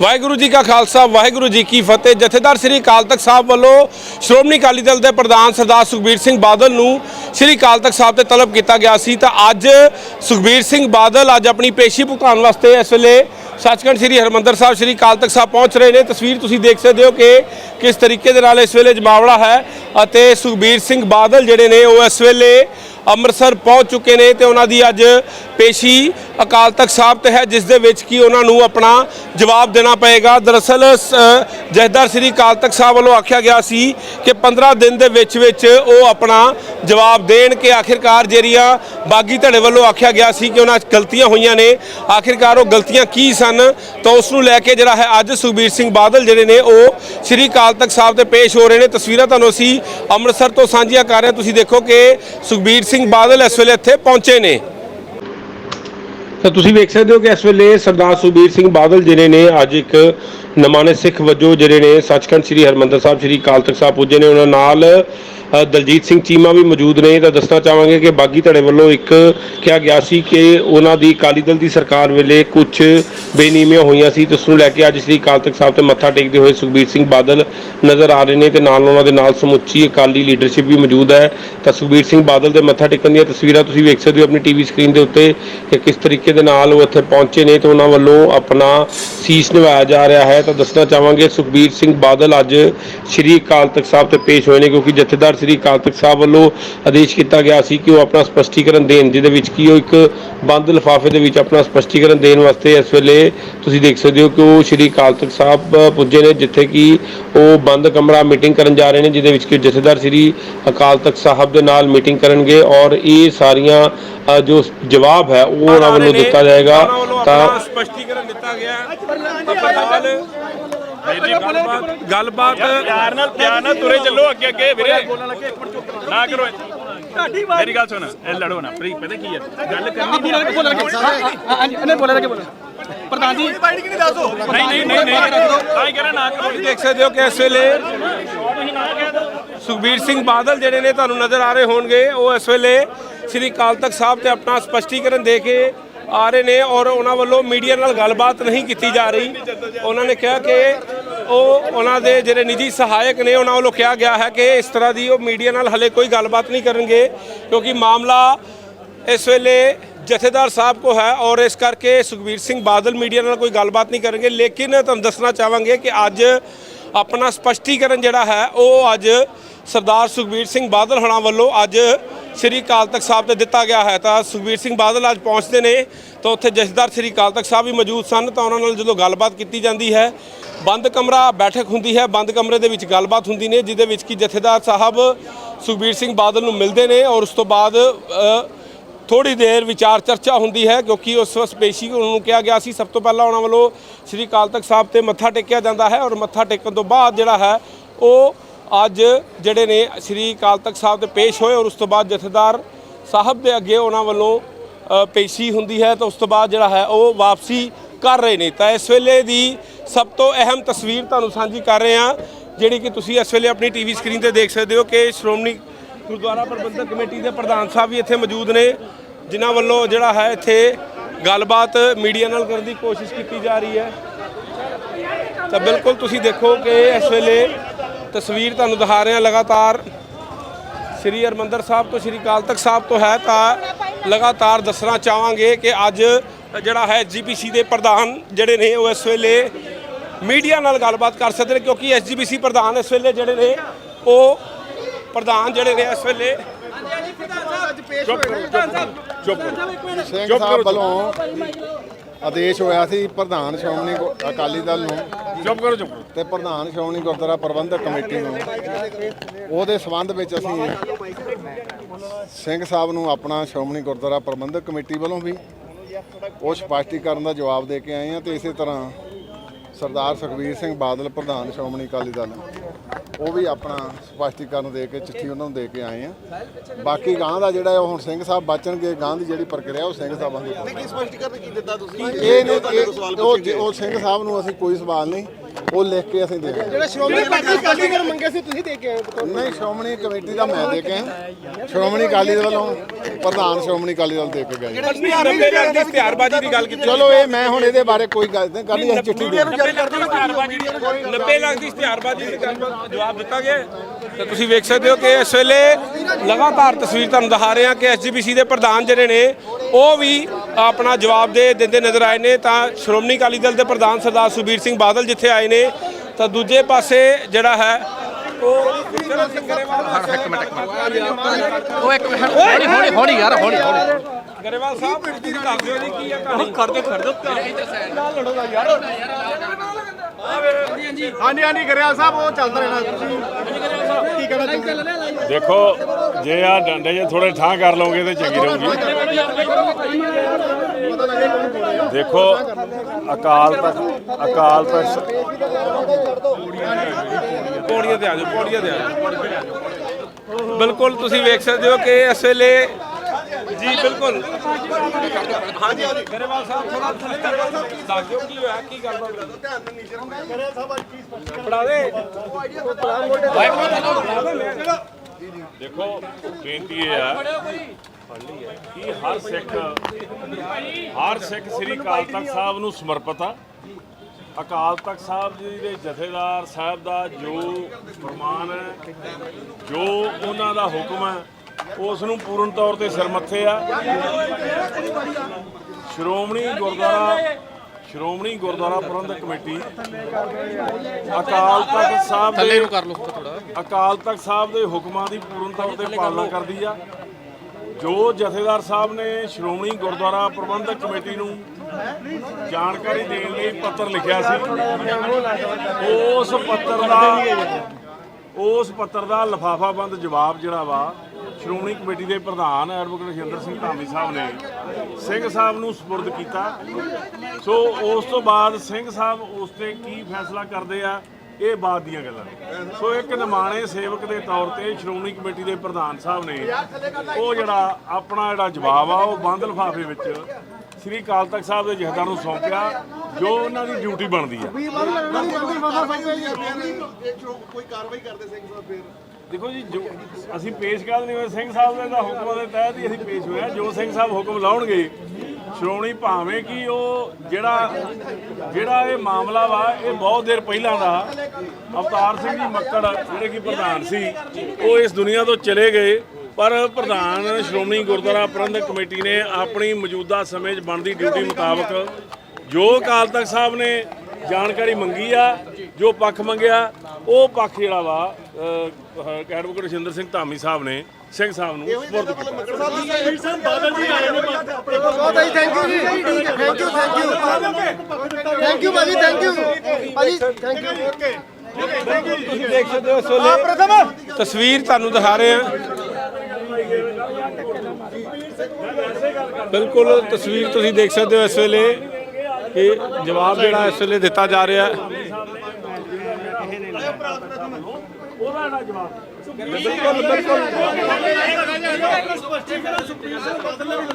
ਵਾਹਿਗੁਰੂ ਜੀ ਕਾ ਖਾਲਸਾ, ਵਾਹਿਗੁਰੂ ਜੀ ਕੀ ਫਤਿਹ। ਜਥੇਦਾਰ ਸ੍ਰੀ ਅਕਾਲ ਤਖਤ ਸਾਹਿਬ ਵੱਲੋਂ ਸ਼੍ਰੋਮਣੀ ਅਕਾਲੀ ਦਲ ਦੇ ਪ੍ਰਧਾਨ ਸਰਦਾਰ ਸੁਖਬੀਰ ਸਿੰਘ ਬਾਦਲ ਨੂੰ ਸ੍ਰੀ ਅਕਾਲ ਤਖਤ ਸਾਹਿਬ ਤੇ ਤਲਬ ਕੀਤਾ ਗਿਆ ਸੀ। ਤਾਂ ਅੱਜ ਸੁਖਬੀਰ ਸਿੰਘ ਬਾਦਲ ਅੱਜ ਆਪਣੀ ਪੇਸ਼ੀ ਭੁਗਤਾਨ ਵਾਸਤੇ ਇਸ ਵੇਲੇ ਸੱਚਖੰਡ ਸ੍ਰੀ ਹਰਮੰਦਰ ਸਾਹਿਬ, ਸ੍ਰੀ ਅਕਾਲ ਤਖਤ ਸਾਹਿਬ ਪਹੁੰਚ ਰਹੇ ਨੇ। ਤਸਵੀਰ ਤੁਸੀਂ ਦੇਖ ਸਕਦੇ ਹੋ ਕਿ ਕਿਸ ਤਰੀਕੇ ਦੇ ਨਾਲ ਇਸ ਵੇਲੇ ਜਮਾਵੜਾ ਹੈ ਅਤੇ ਸੁਖਬੀਰ ਸਿੰਘ ਬਾਦਲ ਜਿਹੜੇ ਨੇ ਉਹ ਇਸ ਵੇਲੇ ਅੰਮ੍ਰਿਤਸਰ ਪਹੁੰਚ ਚੁੱਕੇ ਨੇ ਤੇ ਉਹਨਾਂ ਦੀ ਅੱਜ ਪੇਸ਼ੀ ਅਕਾਲ ਤਖਤ ਸਾਹਿਬ ਤੇ ਹੈ, ਜਿਸ ਦੇ ਵਿੱਚ ਕੀ ਉਹਨਾਂ ਨੂੰ ਆਪਣਾ ਜਵਾਬ ਦੇਣਾ ਪਏਗਾ। ਦਰਅਸਲ, ਸ- ਜਥੇਦਾਰ ਸ੍ਰੀ ਅਕਾਲ ਤਖਤ ਸਾਹਿਬ ਵੱਲੋਂ ਆਖਿਆ ਗਿਆ ਸੀ ਕਿ 15 ਦਿਨ ਦੇ ਵਿੱਚ ਵਿੱਚ ਉਹ ਆਪਣਾ ਜਵਾਬ ਦੇਣ ਕਿ ਆਖਿਰਕਾਰ ਜਿਹੜੀਆਂ ਬਾਗੀ ਧੜੇ ਵੱਲੋਂ ਆਖਿਆ ਗਿਆ ਸੀ ਕਿ ਉਹਨਾਂ 'ਚ ਗਲਤੀਆਂ ਹੋਈਆਂ ਨੇ। ਆਖਿਰਕਾਰ ਉਹ ਗਲਤੀਆਂ ਕੀ ਸਨ? ਤਾਂ ਉਸ ਨੂੰ ਲੈ ਕੇ ਜਿਹੜਾ ਹੈ ਅੱਜ ਸੁਖਬੀਰ ਸਿੰਘ ਬਾਦਲ ਜਿਹੜੇ ਨੇ, ਉਹ ਸ੍ਰੀ ਅਕਾਲ ਤਖਤ ਸਾਹਿਬ ਤੇ ਪੇਸ਼ ਹੋ ਰਹੇ ਨੇ। ਤਸਵੀਰਾਂ ਤੁਹਾਨੂੰ ਅਸੀਂ ਅੰਮ੍ਰਿਤਸਰ ਤੋਂ ਸਾਂਝੀਆਂ ਕਰ ਰਹੇ ਹਾਂ। ਤੁਸੀਂ ਦੇਖੋ ਕਿ ਸੁਖਬੀਰ ਸਿੰਘ ਸਿੰਘ ਬਾਦਲ ਇਸ ਵੇਲੇ ਇੱਥੇ ਪਹੁੰਚੇ ਨੇ। ਤਾਂ ਤੁਸੀਂ ਵੇਖ ਸਕਦੇ ਹੋ ਕਿ ਇਸ ਵੇਲੇ ਸਰਦਾਰ ਸੁਖਬੀਰ ਸਿੰਘ ਬਾਦਲ ਜਿਹੜੇ ਨੇ, ਅੱਜ ਇੱਕ ਨਮਾਨੇ ਸਿੱਖ ਵਜੋਂ ਜਿਹੜੇ ਨੇ, ਸੱਚਖੰਡ ਸ੍ਰੀ ਹਰਮੰਦਰ ਸਾਹਿਬ, ਸ੍ਰੀ ਅਕਾਲ ਤਖਤ ਸਾਹਿਬ ਪੁੱਜੇ ਨੇ। ਉਹਨਾਂ ਨਾਲ ਦਲਜੀਤ ਸਿੰਘ ਚੀਮਾ ਵੀ ਮੌਜੂਦ ਨੇ, ਤਾਂ ਦੱਸਣਾ ਚਾਹਾਂਗੇ ਕਿ ਬਾਗੀ ਧੜੇ ਵੱਲੋਂ ਇੱਕ ਕਿਹਾ ਗਿਆ ਸੀ ਕਿ ਉਹਨਾਂ ਦੀ ਅਕਾਲੀ ਦਲ ਦੀ ਸਰਕਾਰ ਵੇਲੇ ਕੁਝ ਬੇਨੀਮੀਆਂ ਹੋਈਆਂ ਸੀ, ਤੇ ਉਸ ਨੂੰ ਲੈ ਕੇ ਅੱਜ ਸ੍ਰੀ ਅਕਾਲ ਤਖਤ ਸਾਹਿਬ ਤੇ ਮੱਥਾ ਟੇਕਦੇ ਹੋਏ ਸੁਖਬੀਰ ਸਿੰਘ ਬਾਦਲ ਨਜ਼ਰ ਆ ਰਹੇ ਨੇ, ਤੇ ਨਾਲ ਉਹਨਾਂ ਦੇ ਨਾਲ ਸਮੁੱਚੀ ਅਕਾਲੀ ਲੀਡਰਸ਼ਿਪ ਵੀ ਮੌਜੂਦ ਹੈ। ਤਾਂ ਸੁਖਬੀਰ ਸਿੰਘ ਬਾਦਲ ਦੇ ਮੱਥਾ ਟੇਕਣ ਦੀਆਂ ਤਸਵੀਰਾਂ ਤੁਸੀਂ ਵੇਖ ਸਕਦੇ ਹੋ ਆਪਣੀ ਟੀਵੀ ਸਕਰੀਨ ਦੇ ਉੱਤੇ ਕਿ ਕਿਸ ਤਰੀਕੇ ਦੇ ਨਾਲ ਉਹ ਇੱਥੇ ਪਹੁੰਚੇ ਨੇ, ਤੇ ਉਹਨਾਂ ਵੱਲੋਂ ਆਪਣਾ ਸੀਸ ਨਿਭਾਇਆ ਜਾ ਰਿਹਾ ਹੈ। ਤਾਂ ਦੱਸਣਾ ਚਾਹਾਂਗੇ ਸੁਖਬੀਰ ਸਿੰਘ ਬਾਦਲ ਅੱਜ ਸ੍ਰੀ ਅਕਾਲ ਤਖਤ ਸਾਹਿਬ ਤੇ ਪੇਸ਼ ਹੋਏ ਨੇ, ਕਿਉਂਕਿ ਜਥੇਦਾਰ ਸ੍ਰੀ ਅਕਾਲ ਤਖਤ ਸਾਹਿਬ ਵੱਲੋਂ ਆਦੇਸ਼ ਕੀਤਾ ਗਿਆ ਸੀ ਕਿ ਉਹ ਆਪਣਾ ਸਪਸ਼ਟੀਕਰਨ ਦੇਣ ਜਿਹਦੇ ਵਿੱਚ ਕੀ ਉਹ ਇੱਕ ਬੰਦ ਲਿਫਾਫੇ ਦੇ ਵਿੱਚ ਆਪਣਾ ਸਪਸ਼ਟੀਕਰਨ ਦੇਣ ਵਾਸਤੇ ਇਸ ਵੇਲੇ ਤੁਸੀਂ ਦੇਖ ਸਕਦੇ ਹੋ ਕਿ ਉਹ ਸ੍ਰੀ ਅਕਾਲ ਤਖਤ ਸਾਹਿਬ ਪੁੱਜੇ ਨੇ ਜਿੱਥੇ ਕਿ ਉਹ ਬੰਦ ਕਮਰਾ ਮੀਟਿੰਗ ਕਰਨ ਜਾ ਰਹੇ ਨੇ ਜਿਹਦੇ ਵਿੱਚ ਕਿ ਜਥੇਦਾਰ ਸ੍ਰੀ ਅਕਾਲ ਤਖਤ ਸਾਹਿਬ ਦੇ ਨਾਲ ਮੀਟਿੰਗ ਕਰਨਗੇ ਔਰ ਇਹ ਸਾਰੀਆਂ ਜੋ ਜਵਾਬ ਹੈ ਉਹ ਉਹਨਾਂ ਵੱਲੋਂ ਦਿੱਤਾ ਜਾਏਗਾ। ਤਾਂ ਸਪਸ਼ਟੀਕਰਨ ਦਿੱਤਾ ਗਿਆ ਗੱਲਬਾਤ ਪਿਆਰ ਨਾਲ ਪਿਆਰ ਨਾਲ ਤੁਰੇ ਚੱਲੋ ਅੱਗੇ ਅੱਗੇ ਵੀਰੇ। ਨਾ ਕਰੋ ਮੇਰੀ ਗੱਲ ਸੁਣ ਇਹ ਲੜੋ ਨਾ ਪ੍ਰੀ ਪਤਾ ਕੀ ਹੈ? ਗੱਲ ਕਰਨੀ ਨਹੀਂ ਇਹਨੇ ਬੋਲਿਆ ਕਿ ਬੋਲਿਆ ਪ੍ਰਧਾਨ ਜੀ। ਨਹੀਂ ਨਹੀਂ ਨਹੀਂ ਨਹੀਂ ਤਾਂ ਹੀ ਕਹਿਣਾ ਨਾ ਕਰੋ। ਤੁਸੀਂ ਦੇਖ ਸਕਦੇ ਹੋ ਕਿ ਇਸ ਵੇਲੇ ਸੁਖਬੀਰ ਸਿੰਘ ਬਾਦਲ ਜਿਹੜੇ ਨੇ ਤੁਹਾਨੂੰ ਨਜ਼ਰ ਆ ਰਹੇ ਹੋਣਗੇ ਉਹ ਇਸ ਵੇਲੇ ਸ੍ਰੀ ਅਕਾਲ ਤਖਤ ਸਾਹਿਬ ਤੇ ਆਪਣਾ ਸਪਸ਼ਟੀਕਰਨ ਦੇ ਕੇ ਆ ਰਹੇ ਨੇ ਔਰ ਉਹਨਾਂ ਵੱਲੋਂ ਮੀਡੀਆ ਨਾਲ ਗੱਲਬਾਤ ਨਹੀਂ ਕੀਤੀ ਜਾ ਰਹੀ। ਉਹਨਾਂ ਨੇ ਕਿਹਾ ਕਿ ਉਹ ਉਹਨਾਂ ਦੇ ਜਿਹੜੇ ਨਿੱਜੀ ਸਹਾਇਕ ਨੇ, ਉਹਨਾਂ ਵੱਲੋਂ ਕਿਹਾ ਗਿਆ ਹੈ ਕਿ ਇਸ ਤਰ੍ਹਾਂ ਦੀ ਉਹ ਮੀਡੀਆ ਨਾਲ ਹਲੇ ਕੋਈ ਗੱਲਬਾਤ ਨਹੀਂ ਕਰਨਗੇ, ਕਿਉਂਕਿ ਮਾਮਲਾ ਇਸ ਵੇਲੇ ਜਥੇਦਾਰ ਸਾਹਿਬ ਕੋ ਹੈ ਔਰ ਇਸ ਕਰਕੇ ਸੁਖਬੀਰ ਸਿੰਘ ਬਾਦਲ ਮੀਡੀਆ ਨਾਲ ਕੋਈ ਗੱਲਬਾਤ ਨਹੀਂ ਕਰਨਗੇ। ਲੇਕਿਨ ਤੁਹਾਨੂੰ ਦੱਸਣਾ ਚਾਹਾਂਗੇ ਕਿ ਅੱਜ ਆਪਣਾ ਸਪਸ਼ਟੀਕਰਨ ਜਿਹੜਾ ਹੈ, ਉਹ ਅੱਜ ਸਰਦਾਰ ਸੁਖਬੀਰ ਸਿੰਘ ਬਾਦਲ ਹਣਾ ਵੱਲੋਂ ਅੱਜ ਸ੍ਰੀ ਅਕਾਲ ਤਖਤ ਸਾਹਿਬ ਤੇ ਦਿੱਤਾ ਗਿਆ ਹੈ। ਤਾਂ ਸੁਖਬੀਰ ਸਿੰਘ ਬਾਦਲ ਅੱਜ ਪਹੁੰਚਦੇ ਨੇ, ਤਾਂ ਉੱਥੇ ਜਥੇਦਾਰ ਸ੍ਰੀ ਅਕਾਲ ਤਖਤ ਸਾਹਿਬ ਵੀ ਮੌਜੂਦ ਸਨ, ਤਾਂ ਉਹਨਾਂ ਨਾਲ ਜਦੋਂ ਗੱਲਬਾਤ ਕੀਤੀ ਜਾਂਦੀ ਹੈ ਬੰਦ ਕਮਰਾ ਬੈਠਕ ਹੁੰਦੀ ਹੈ ਬੰਦ ਕਮਰੇ ਦੇ ਵਿੱਚ ਗੱਲਬਾਤ ਹੁੰਦੀ ਨੇ ਜਿਹਦੇ ਵਿੱਚ ਕੀ ਜਥੇਦਾਰ ਸਾਹਿਬ ਸੁਖਬੀਰ ਸਿੰਘ ਬਾਦਲ ਨੂੰ ਮਿਲਦੇ ਨੇ ਔਰ ਉਸ ਤੋਂ ਬਾਅਦ ਅ, ਥੋੜੀ ਦੇਰ ਵਿਚਾਰ ਚਰਚਾ ਹੁੰਦੀ ਹੈ ਕਿਉਂਕਿ ਉਸ ਵਸ ਪੇਸ਼ੀ ਉਹਨਾਂ ਨੂੰ ਕਿਹਾ ਗਿਆ ਸੀ ਸਭ ਤੋਂ ਪਹਿਲਾਂ ਉਹਨਾਂ ਵੱਲੋਂ ਸ੍ਰੀ ਅਕਾਲ ਤਖਤ ਸਾਹਿਬ ਤੇ ਮੱਥਾ ਟੇਕਿਆ ਜਾਂਦਾ ਹੈ ਔਰ ਮੱਥਾ ਟੇਕਣ ਤੋਂ ਬਾਅਦ ਜਿਹੜਾ ਹੈ ਉਹ ਅੱਜ ਜਿਹੜੇ ਨੇ ਸ੍ਰੀ ਅਕਾਲ ਤਖਤ ਸਾਹਿਬ ਤੇ ਪੇਸ਼ ਹੋਏ ਔਰ ਉਸ ਤੋਂ ਬਾਅਦ ਜਥੇਦਾਰ ਸਾਹਿਬ ਦੇ ਅੱਗੇ ਉਹਨਾਂ ਵੱਲੋਂ ਪੇਸ਼ੀ ਹੁੰਦੀ ਹੈ ਤਾਂ ਉਸ ਤੋਂ ਬਾਅਦ ਜਿਹੜਾ ਹੈ ਉਹ ਵਾਪਸੀ ਕਰ ਰਹੇ ਨੇ। ਤਾਂ ਇਸ ਵੇਲੇ ਦੀ ਸਭ ਤੋਂ ਅਹਿਮ ਤਸਵੀਰ ਤੁਹਾਨੂੰ ਸਾਂਝੀ ਕਰ ਰਹੇ ਹਾਂ, ਜਿਹੜੀ ਕਿ ਤੁਸੀਂ ਇਸ ਵੇਲੇ ਆਪਣੀ ਟੀਵੀ ਸਕਰੀਨ ਤੇ ਦੇਖ ਸਕਦੇ ਹੋ ਕਿ ਸ਼੍ਰੋਮਣੀ ਗੁਰਦੁਆਰਾ ਪ੍ਰਬੰਧਕ ਕਮੇਟੀ ਦੇ ਪ੍ਰਧਾਨ ਸਾਹਿਬ ਵੀ ਇੱਥੇ ਮੌਜੂਦ ਨੇ, ਜਿਨ੍ਹਾਂ ਵੱਲੋਂ ਜਿਹੜਾ ਹੈ ਇੱਥੇ ਗੱਲਬਾਤ ਮੀਡੀਆ ਨਾਲ ਕਰਨ ਦੀ ਕੋਸ਼ਿਸ਼ ਕੀਤੀ ਜਾ ਰਹੀ ਹੈ। ਤਾਂ ਬਿਲਕੁਲ ਤੁਸੀਂ ਦੇਖੋ ਕਿ ਇਸ ਵੇਲੇ ਤਸਵੀਰ ਤੁਹਾਨੂੰ ਦਿਖਾ ਰਹੇ ਹਾਂ ਲਗਾਤਾਰ। ਸ੍ਰੀ ਹਰਮੰਦਰ ਸਾਹਿਬ ਤੋਂ, ਸ੍ਰੀ ਅਕਾਲ ਤਖਤ ਸਾਹਿਬ ਤੋਂ ਹੈ ਤਾਂ ਲਗਾਤਾਰ ਦੱਸਣਾ ਚਾਹਾਂਗੇ ਕਿ ਅੱਜ ਜਿਹੜਾ ਹੈ ਜੀਪੀਸੀ ਦੇ ਪ੍ਰਧਾਨ ਜਿਹੜੇ ਨੇ ਉਹ ਇਸ ਵੇਲੇ ਮੀਡੀਆ ਨਾਲ ਗੱਲਬਾਤ ਕਰ ਸਕਦੇ ਨੇ ਕਿਉਂਕਿ ਐਸਜੀਪੀਸੀ ਪ੍ਰਧਾਨ ਇਸ ਵੇਲੇ ਜਿਹੜੇ ਨੇ ਉਹ ਪ੍ਰਧਾਨ ਜਿਹੜੇ ਨੇ ਇਸ ਵੇਲੇ ਸਿੰਘ ਸਾਹਿਬ ਵੱਲੋਂ ਆਦੇਸ਼ ਹੋਇਆ ਸੀ ਪ੍ਰਧਾਨ ਸ਼੍ਰੋਮਣੀ ਗੁ- ਅਕਾਲੀ ਦਲ ਨੂੰ। ਚੁੱਪ ਕਰੋ ਚੁੱਪ ਕਰੋ। ਤੇ ਪ੍ਰਧਾਨ ਸ਼੍ਰੋਮਣੀ ਗੁਰਦੁਆਰਾ ਪ੍ਰਬੰਧਕ ਕਮੇਟੀ ਨੂੰ। ਉਹਦੇ ਸੰਬੰਧ ਵਿੱਚ ਅਸੀਂ ਸਿੰਘ ਸਾਹਿਬ ਨੂੰ ਆਪਣਾ ਸ਼੍ਰੋਮਣੀ ਗੁਰਦੁਆਰਾ ਪ੍ਰਬੰਧਕ ਕਮੇਟੀ ਵੱਲੋਂ ਵੀ ਉਹ ਸਪਸ਼ਟੀਕਰਨ ਦਾ ਜਵਾਬ ਦੇ ਕੇ ਆਏ ਹਾਂ ਤੇ ਇਸੇ ਤਰ੍ਹਾਂ ਸਰਦਾਰ ਸੁਖਬੀਰ ਸਿੰਘ ਬਾਦਲ ਪ੍ਰਧਾਨ ਸ਼੍ਰੋਮਣੀ ਅਕਾਲੀ ਦਲ ਉਹ ਵੀ ਆਪਣਾ ਸਪਸ਼ਟੀਕਰਨ ਦੇ ਕੇ ਚਿੱਠੀ ਉਹਨਾਂ ਨੂੰ ਦੇ ਕੇ ਆਏ ਆ। ਬਾਕੀ ਗਾਂ ਦਾ ਜਿਹੜਾ ਉਹ ਹੁਣ ਸਿੰਘ ਸਾਹਿਬ ਬਚਣਗੇ ਗਾਂ ਦੀ ਜਿਹੜੀ ਪ੍ਰਕਿਰਿਆ ਉਹ ਸਿੰਘ ਸਾਹਿਬਾਂ ਦੀ ਕੀ ਸਪਸ਼ਟੀਕਰਨ ਕੀ ਦਿੱਤਾ ਤੁਸੀਂ? ਇਹ ਨੇ ਇਹ- ਉਹ ਉਹ ਸਿੰਘ ਸਾਹਿਬ ਨੂੰ ਅਸੀਂ ਕੋਈ ਸਵਾਲ ਨਹੀਂ। ਉਹ ਲਿਖ ਕੇ ਅਸੀਂ ਦੇ ਜਿਹੜੇ ਸ਼੍ਰੋਮਣੀ ਅਕਾਲੀ ਦਲ ਮੰਗੇ ਸੀ ਤੁਸੀਂ ਦੇ ਕੇ ਆਏ ਨਹੀਂ ਸ਼੍ਰੋਮਣੀ ਕਮੇਟੀ ਦਾ ਮੈਂ ਦੇ ਕੇ ਆਇਆ। ਸ਼੍ਰੋਮਣੀ ਅਕਾਲੀ ਦਲ ਵੱਲੋਂ ਪ੍ਰਧਾਨ ਸ਼੍ਰੋਮਣੀ ਅਕਾਲੀ ਦਲ ਦੇ ਕੇ ਗਏ ਨੱਬੇ ਲੱਖ ਦੀ ਇਸ਼ਤਿਹਾਰਬਾਜ਼ੀ ਦੀ ਗੱਲ ਕੀਤੀ ਚਲੋ ਇਹ ਮੈਂ ਹੁਣ ਇਹਦੇ ਬਾਰੇ ਕੋਈ ਗੱਲ ਨਹੀਂ ਕਰਨੀ ਅਸੀਂ ਚਿੱਠੀ ਦੇ। 90 ਲੱਖ ਦੀ ਇਸ਼ਤਿਹਾਰਬਾਜ਼ੀ ਦੀ ਗੱਲ ਜਵਾਬ ਦਿੱਤਾ ਗਿਆ। ਤਾਂ ਤੁਸੀਂ ਵੇਖ ਸਕਦੇ ਹੋ ਕਿ ਇਸ ਵੇਲੇ ਲਗਾਤਾਰ ਤਸਵੀਰ ਤੁਹਾਨੂੰ ਦਿਖਾ ਰਹੇ ਹਾਂ ਕਿ ਐਸਜੀਪੀਸੀ ਦੇ ਪ੍ਰਧਾਨ ਜਿਹੜੇ ਨੇ ਉਹ ਵੀ ਆਪਣਾ ਜਵਾਬ ਦੇ ਦਿੰਦੇ ਨਜ਼ਰ ਆਏ ਨੇ ਤਾਂ ਸ਼੍ਰੋਮਣੀ ਅਕਾਲੀ ਦਲ ਦੇ ਪ੍ਰਧਾਨ ਸਰਦਾਰ ਸੁਬੀਰ ਸਿੰਘ ਬਾਦਲ ਜਿੱਥੇ ਆਏ ਨੇ ਤਾਂ ਦੂਜੇ ਪਾਸੇ ਜਿਹੜਾ ਹੈ ਉਹ ਵਿਸ਼ਵ ਸਿੰਘ ਗਰੇਵਾਲ ਉਹ ਇੱਕ ਹੌਲੀ ਹੌਲੀ ਹੌਲੀ ਯਾਰ ਹੌਲੀ ਹੌਲੀ ਗਰੇਵਾਲ ਸਾਹਿਬ ਤੁਸੀਂ ਦੱਸ ਦਿਓ ਜੀ ਕੀ ਹੈ ਕਹਾਣੀ ਕਰ ਦਿਓ ਕਰ ਦਿਓ ਹਾਂਜੀ ਹਾਂਜੀ ਗਰੇਵਾਲ ਸਾਹਿਬ ਉਹ ਚੱਲਦਾ ਰਹਿਣਾ ਤੁਸੀਂ ਕੀ ਕਹਿਣਾ ਚਾਹੁੰਦੇ ਦੇਖੋ, ਜੇ ਆ ਡੰਡੇ ਜੇ ਥੋੜੇ ਠਾਂ ਕਰ ਲਓਗੇ ਤੇ ਚੰਗੀ ਰਹੂਗੀ। ਦੇਖੋ ਅਕਾਲ ਤਖਤ ਅਕਾਲ ਤਖਤ ਪੌੜੀਆਂ ਤੇ ਆ ਜਾਓ ਪੌੜੀਆਂ ਤੇ ਆ ਜਾਓ। ਬਿਲਕੁਲ ਤੁਸੀਂ ਵੇਖ ਸਕਦੇ ਹੋ ਕਿ ਇਸ ਵੇਲੇ ਜੀ ਬਿਲਕੁਲ। ਹਾਂਜੀ ਗਰੇਵਾਲ ਸਾਹਿਬ ਥੋੜਾ ਦੱਸ ਦਿਓ ਕੀ ਹੋਇਆ ਕੀ ਗੱਲ ਪੜਾ ਦੇ। ਦੇਖੋ, ਬੇਨਤੀ ਇਹ ਆ ਕਿ ਹਰ ਸਿੱਖ ਹਰ ਸਿੱਖ ਸ੍ਰੀ ਅਕਾਲ ਤਖਤ ਸਾਹਿਬ ਨੂੰ ਸਮਰਪਿਤ ਆ। ਅਕਾਲ ਤਖਤ ਸਾਹਿਬ ਜੀ ਦੇ ਜਥੇਦਾਰ ਸਾਹਿਬ ਦਾ ਜੋ ਫਰਮਾਨ ਹੈ, ਜੋ ਉਹਨਾਂ ਦਾ ਹੁਕਮ ਹੈ, ਉਸ ਨੂੰ ਪੂਰਨ ਤੌਰ ਤੇ ਸਿਰ ਮੱਥੇ ਆ। ਸ਼੍ਰੋਮਣੀ ਗੁਰਦੁਆਰਾ ਸ਼੍ਰੋਮਣੀ ਗੁਰਦੁਆਰਾ ਪ੍ਰਬੰਧਕ ਕਮੇਟੀ ਅਕਾਲ ਤਖਤ ਸਾਹਿਬ ਥੱਲੇ ਨੂੰ ਕਰ ਲਓ ਥੋੜਾ ਅਕਾਲ ਤਖਤ ਸਾਹਿਬ ਦੇ ਹੁਕਮਾਂ ਦੀ ਪੂਰਨ ਤੌਰ ਤੇ ਪਾਲਣਾ ਕਰਦੀ ਆ। ਜੋ ਜਥੇਦਾਰ ਸਾਹਿਬ ਨੇ ਸ਼੍ਰੋਮਣੀ ਗੁਰਦੁਆਰਾ ਪ੍ਰਬੰਧਕ ਕਮੇਟੀ ਨੂੰ ਜਾਣਕਾਰੀ ਦੇਣ ਲਈ ਪੱਤਰ ਲਿਖਿਆ ਸੀ ਉਸ ਪੱਤਰ ਦਾ ਉਸ ਪੱਤਰ ਦਾ ਲਫਾਫਾਬੰਦ ਜਵਾਬ ਜਿਹੜਾ ਵਾ ਸ਼੍ਰੋਮਣੀ ਕਮੇਟੀ ਦੇ ਪ੍ਰਧਾਨ ਐਡਵੋਕੇਟ ਰਜਿੰਦਰ ਸਿੰਘ ਧਾਮੀ ਸਾਹਿਬ ਨੇ ਸਿੰਘ ਸਾਹਿਬ ਨੂੰ ਸਪੁਰਦ ਕੀਤਾ। ਸੋ ਉਸ ਤੋਂ ਬਾਅਦ ਸਿੰਘ ਸਾਹਿਬ ਉਸ ਤੇ ਕੀ ਫੈਸਲਾ ਕਰਦੇ ਆ ਇਹ ਬਾਤ ਦੀਆਂ ਗੱਲਾਂ ਸੋ ਇੱਕ ਨਿਮਾਣੇ ਸੇਵਕ ਦੇ ਤੌਰ ਤੇ ਸ਼੍ਰੋਮਣੀ ਕਮੇਟੀ ਦੇ ਪ੍ਰਧਾਨ ਸਾਹਿਬ ਨੇ ਉਹ ਜਿਹੜਾ ਆਪਣਾ ਜਿਹੜਾ ਜਵਾਬ ਆ ਉਹ ਬੰਦ ਲਿਫਾਫੇ ਵਿੱਚ ਸ੍ਰੀ ਅਕਾਲ ਤਖਤ ਸਾਹਿਬ ਦੇ ਜਥੇਦਾਰ ਨੂੰ ਸੌਂਪਿਆ ਜੋ ਉਹਨਾਂ ਦੀ ਡਿਊਟੀ ਬਣਦੀ ਆ। ਕੋਈ ਕਾਰਵਾਈ ਕਰਦੇ ਸਿੰਘ ਸਾਹਿਬ ਫਿਰ? ਦੇਖੋ ਜੀ, ਜੋ ਅਸੀਂ ਪੇਸ਼ ਕਰ ਨਹੀਂ ਹੋਏ ਸਿੰਘ ਸਾਹਿਬ ਦੇ ਦਾ ਹੁਕਮ ਦੇ ਤਹਿਤ ਹੀ ਅਸੀਂ ਪੇਸ਼ ਹੋਇਆ। ਜੋ ਸਿੰਘ ਸਾਹਿਬ ਹੁਕਮ ਲਾਉਣਗੇ, ਸ਼੍ਰੋਮਣੀ ਭਾਵੇਂ ਕਿ ਉਹ ਜਿਹੜਾ ਜਿਹੜਾ ਇਹ ਮਾਮਲਾ ਵਾ, ਇਹ ਬਹੁਤ ਦੇਰ ਪਹਿਲਾਂ ਦਾ, ਅਵਤਾਰ ਸਿੰਘ ਜੀ ਮੱਕੜ, ਜਿਹੜੇ ਕਿ ਪ੍ਰਧਾਨ ਸੀ, ਉਹ ਇਸ ਦੁਨੀਆ ਤੋਂ ਚਲੇ ਗਏ। ਪਰ ਪ੍ਰਧਾਨ ਸ਼੍ਰੋਮਣੀ ਗੁਰਦੁਆਰਾ ਪ੍ਰਬੰਧਕ ਕਮੇਟੀ ਨੇ ਆਪਣੀ ਮੌਜੂਦਾ ਸਮੇਂ 'ਚ ਬਣਦੀ ਡਿਊਟੀ ਮੁਤਾਬਕ ਜੋ ਅਕਾਲ ਤਖਤ ਸਾਹਿਬ ਨੇ ਜਾਣਕਾਰੀ ਮੰਗੀ ਆ, ਜੋ ਪੱਖ ਮੰਗਿਆ, ਉਹ ਪੱਖ ਜਿਹੜਾ ਵਾ ਐਡਵੋਕੇਟ ਰਜਿੰਦਰ ਸਿੰਘ ਧਾਮੀ ਸਾਹਿਬ ਨੇ ਸਿੰਘ ਸਾਹਿਬ ਨੂੰ ਸਪੁਰਦ ਕੀਤਾ। ਬਹੁਤ ਹੀ ਥੈਂਕ ਯੂ ਜੀ thank you thank you thank you ਭਾਜੀ ਥੈਂਕ ਯੂ ਭਾਜੀ ਥੈਂਕ ਯੂ ਓਕੇ ਤੁਸੀਂ ਦੇਖ ਸਕਦੇ ਹੋ ਇਸ ਵੇਲੇ ਤਸਵੀਰ ਤੁਹਾਨੂੰ ਦਿਖਾ ਰਹੇ ਹਾਂ। ਬਿਲਕੁਲ ਤਸਵੀਰ ਤੁਸੀਂ ਦੇਖ ਸਕਦੇ ਹੋ ਇਸ ਵੇਲੇ ਕਿ ਜਵਾਬ ਜਿਹੜਾ ਇਸ ਵੇਲੇ ਦਿੱਤਾ ਜਾ ਰਿਹਾ ਹੈ। ਉਹਦਾ ਜਿਹੜਾ ਜਵਾਬ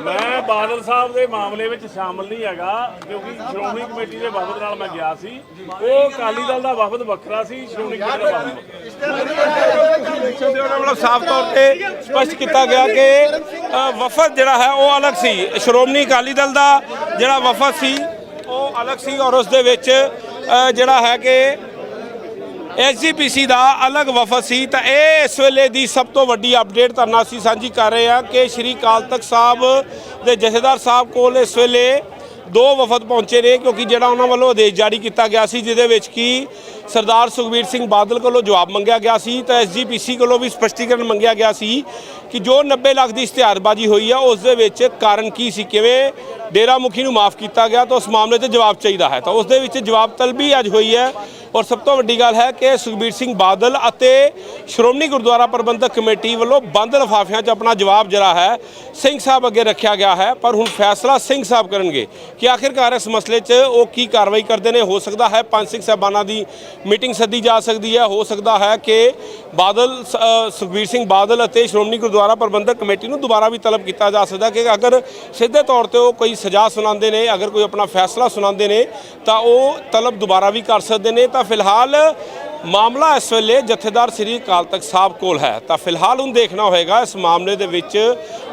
ਮੈਂ ਬਾਦਲ ਸਾਹਿਬ ਦੇ ਮਾਮਲੇ ਵਿੱਚ ਸ਼ਾਮਲ ਨਹੀਂ ਹੈਗਾ, ਕਿਉਂਕਿ ਸ਼੍ਰੋਮਣੀ ਕਮੇਟੀ ਦੇ ਵਫਦ ਨਾਲ ਮੈਂ ਗਿਆ ਸੀ। ਉਹ ਅਕਾਲੀ ਦਲ ਦਾ ਵਫਦ ਵੱਖਰਾ ਸੀ, ਸ਼੍ਰੋਮਣੀ ਕਮੇਟੀ ਦਾ ਵਫਦ ਉਹਨਾਂ ਵੱਲੋਂ ਸਾਫ਼ ਤੌਰ ਤੇ ਸਪਸ਼ਟ ਕੀਤਾ ਗਿਆ ਕਿ ਵਫਦ ਜਿਹੜਾ ਹੈ, ਉਹ ਅਲੱਗ ਸੀ। ਸ਼੍ਰੋਮਣੀ ਅਕਾਲੀ ਦਲ ਦਾ ਜਿਹੜਾ ਵਫਦ ਸੀ, ਉਹ ਅਲੱਗ ਸੀ ਔਰ ਉਸ ਦੇ ਵਿੱਚ ਜਿਹੜਾ ਹੈ ਕਿ ਐਸਜੀਪੀਸੀ ਦਾ ਅਲੱਗ ਵਫਦ ਸੀ ਤਾਂ ਇਹ ਇਸ ਵੇਲੇ ਦੀ ਸਭ ਤੋਂ ਵੱਡੀ ਅਪਡੇਟ ਤੁਹਾਨੂੰ ਅਸੀਂ ਸਾਂਝੀ ਕਰ ਰਹੇ ਹਾਂ ਕਿ ਸ਼੍ਰੀ ਅਕਾਲ ਤਖਤ ਸਾਹਿਬ ਦੇ ਜਥੇਦਾਰ ਸਾਹਿਬ ਕੋਲ ਇਸ ਵੇਲੇ ਦੋ ਵਫਦ ਪਹੁੰਚੇ ਨੇ ਕਿਉਂਕਿ ਜਿਹੜਾ ਉਹਨਾਂ ਵੱਲੋਂ ਆਦੇਸ਼ ਜਾਰੀ ਕੀਤਾ ਗਿਆ ਸੀ, ਜਿਹਦੇ ਵਿੱਚ ਕੀ ਸਰਦਾਰ ਸੁਖਬੀਰ ਸਿੰਘ ਬਾਦਲ ਕੋਲੋਂ ਜਵਾਬ ਮੰਗਿਆ ਗਿਆ ਸੀ ਤਾਂ ਐਸਜੀਪੀਸੀ ਕੋਲੋਂ ਵੀ ਸਪਸ਼ਟੀਕਰਨ ਮੰਗਿਆ ਗਿਆ ਸੀ ਕਿ ਜੋ 90 ਲੱਖ ਦੀ ਇਸ਼ਤਿਹਾਰਬਾਜ਼ੀ ਹੋਈ ਆ, ਉਸ ਦੇ ਵਿੱਚ ਕਾਰਨ ਕੀ ਸੀ, ਕਿਵੇਂ ਡੇਰਾ ਮੁਖੀ ਨੂੰ ਮਾਫ ਕੀਤਾ ਗਿਆ ਤਾਂ ਉਸ ਮਾਮਲੇ ਤੇ ਜਵਾਬ ਚਾਹੀਦਾ ਹੈ। ਤਾਂ ਉਸ ਦੇ ਵਿੱਚ ਜਵਾਬ ਤਲਬੀ ਅੱਜ ਹੋਈ ਹੈ ਔਰ ਸਭ ਤੋਂ ਵੱਡੀ ਗੱਲ ਹੈ ਕਿ ਸੁਖਬੀਰ ਸਿੰਘ ਬਾਦਲ ਅਤੇ ਸ਼੍ਰੋਮਣੀ ਗੁਰਦੁਆਰਾ ਪ੍ਰਬੰਧਕ ਕਮੇਟੀ ਵੱਲੋਂ ਬੰਦ ਲਿਫਾਫਿਆਂ 'ਚ ਆਪਣਾ ਜਵਾਬ ਜਿਹੜਾ ਹੈ, ਸਿੰਘ ਸਾਹਿਬ ਅੱਗੇ ਰੱਖਿਆ ਗਿਆ ਹੈ। ਪਰ ਹੁਣ ਫੈਸਲਾ ਸਿੰਘ ਸਾਹਿਬ ਕਰਨਗੇ ਕਿ ਆਖਿਰਕਾਰ ਇਸ ਮਸਲੇ 'ਚ ਉਹ ਕੀ ਕਾਰਵਾਈ ਕਰਦੇ ਨੇ। ਹੋ ਸਕਦਾ ਹੈ ਪੰਜ ਸਿੰਘ ਸਾਹਿਬਾਨਾਂ ਦੀ ਮੀਟਿੰਗ ਸੱਦੀ ਜਾ ਸਕਦੀ ਹੈ। ਹੋ ਸਕਦਾ ਹੈ ਕਿ ਬਾਦਲ ਸੁਖਬੀਰ ਸਿੰਘ ਬਾਦਲ ਅਤੇ ਸ਼੍ਰੋਮਣੀ ਗੁਰਦੁਆਰਾ ਪ੍ਰਬੰਧਕ ਕਮੇਟੀ ਨੂੰ ਦੁਬਾਰਾ ਵੀ ਤਲਬ ਕੀਤਾ ਜਾ ਸਕਦਾ ਕਿ ਅਗਰ ਸਿੱਧੇ ਤੌਰ ਤੇ ਉਹ ਕੋਈ ਸਜ਼ਾ ਸੁਣਾਉਂਦੇ ਨੇ, ਅਗਰ ਕੋਈ ਆਪਣਾ ਫੈਸਲਾ ਸੁਣਾਉਂਦੇ ਨੇ, ਤਾਂ ਉਹ ਤਲਬ ਦੁਬਾਰਾ ਵੀ ਕਰ ਸਕਦੇ ਨੇ। ਤਾਂ ਫਿਲਹਾਲ ਮਾਮਲਾ ਇਸ ਵੇਲੇ ਜਥੇਦਾਰ ਸ੍ਰੀ ਅਕਾਲ ਤਖਤ ਸਾਹਿਬ ਕੋਲ ਹੈ। ਤਾਂ ਫਿਲਹਾਲ ਹੁਣ ਦੇਖਣਾ ਹੋਏਗਾ ਇਸ ਮਾਮਲੇ ਦੇ ਵਿੱਚ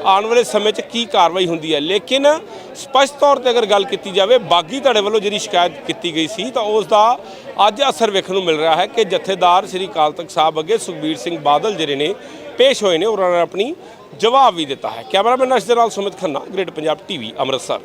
ਆਉਣ ਵਾਲੇ ਸਮੇਂ 'ਚ ਕੀ ਕਾਰਵਾਈ ਹੁੰਦੀ ਹੈ। ਲੇਕਿਨ ਸਪਸ਼ਟ ਤੌਰ ਤੇ ਅਗਰ ਗੱਲ ਕੀਤੀ ਜਾਵੇ, ਬਾਗੀ ਧੜੇ ਵੱਲੋਂ ਜਿਹੜੀ ਸ਼ਿਕਾਇਤ ਕੀਤੀ ਗਈ ਸੀ, ਤਾਂ ਉਸ ਦਾ ਅੱਜ ਅਸਰ ਵੇਖਣ ਨੂੰ ਮਿਲ ਰਿਹਾ ਹੈ ਕਿ ਜਥੇਦਾਰ ਸ੍ਰੀ ਅਕਾਲ ਤਖਤ ਸਾਹਿਬ ਅੱਗੇ ਸੁਖਬੀਰ ਸਿੰਘ ਬਾਦਲ ਜਿਹੜੇ ਨੇ, ਪੇਸ਼ ਹੋਏ ਨੇ। ਉਹਨਾਂ ਨੇ ਆਪਣੀ ਜਵਾਬ ਵੀ ਦਿੱਤਾ ਹੈ। ਕੈਮਰਾਮੈਨ ਅਰਸ਼ ਦੇ ਨਾਲ ਸੁਮਿਤ ਖੰਨਾ, ਗ੍ਰੇਟ ਪੰਜਾਬ ਟੀਵੀ, ਅੰਮ੍ਰਿਤਸਰ।